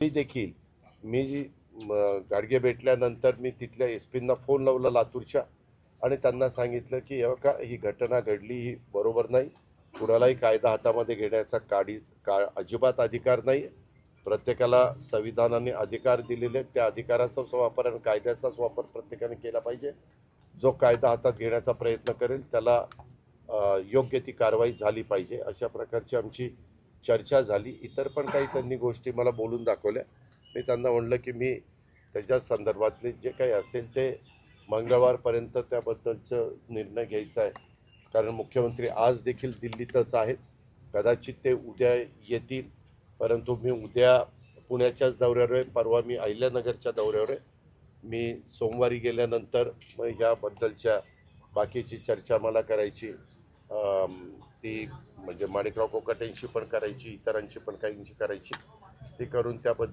मी देखील मी गाडगे भेटल्यानंतर मी तिथल्या एस पींना फोन लावला लातूरच्या आणि त्यांना सांगितलं की का ही घटना घडली ही बरोबर नाही. कुणालाही कायदा हातामध्ये घेण्याचा काडी का अजिबात अधिकार नाही प्रत्येकाला संविधानाने अधिकार दिलेले आहेत. त्या अधिकाराचाच वापर आणि कायद्याचाच वापर प्रत्येकाने केला पाहिजे. जो कायदा हातात घेण्याचा प्रयत्न करेल त्याला योग्य ती कारवाई झाली पाहिजे. अशा प्रकारची आमची चर्चा झाली. इतर पण काही त्यांनी गोष्टी मला बोलून दाखवल्या. मी त्यांना म्हणलं की मी त्याच्या संदर्भातले जे काही असेल ते मंगळवारपर्यंत त्याबद्दलचं निर्णय घ्यायचा आहे. कारण मुख्यमंत्री आज देखील दिल्लीतच आहेत. कदाचित ते उद्या येतील. परंतु मी उद्या पुण्याच्याच दौऱ्यावर आहे. परवा मी अहिल्यानगरच्या दौऱ्यावर आहे. मी सोमवारी गेल्यानंतर मग ह्याबद्दलच्या बाकीची चर्चा मला करायची ती म्हणजे माणिकराव कोकाट्यांशी पण करायची इतरांशी पण काहींची करायची ती करून त्याबद्दल